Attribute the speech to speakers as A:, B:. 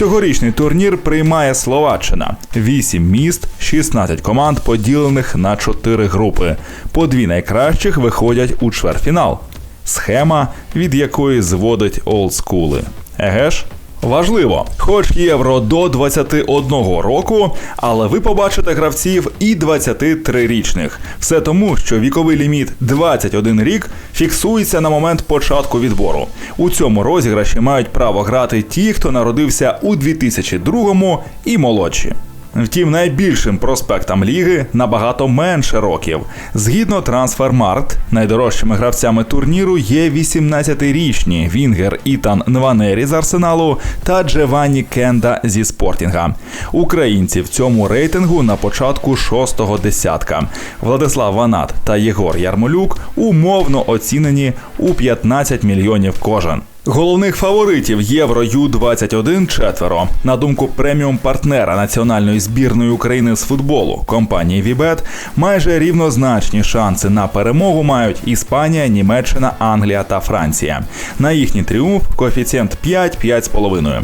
A: Цьогорічний турнір приймає Словаччина. Вісім міст, 16 команд, поділених на чотири групи. По дві найкращих виходять у чвертьфінал. Схема, від якої зводить олдскули. Еге ж? Важливо, хоч євро до 21 року, але ви побачите гравців і 23-річних. Все тому, що віковий ліміт 21 рік фіксується на момент початку відбору. У цьому розіграші мають право грати ті, хто народився у 2002 і молодші. Втім, найбільшим проспектам ліги набагато менше років. Згідно Трансфермаркт, найдорожчими гравцями турніру є 18-річні Вінгер Ітан Нванері з Арсеналу та Джеванні Кенда зі Спортінга. Українці в цьому рейтингу на початку шостого десятка. Владислав Ванат та Єгор Ярмолюк умовно оцінені у 15 мільйонів кожен. Головних фаворитів Євро Ю-21 четверо. На думку преміум партнера національної збірної України з футболу компанії Вібет, майже рівнозначні шанси на перемогу мають Іспанія, Німеччина, Англія та Франція. На їхній тріумф коефіцієнт 5-5,5.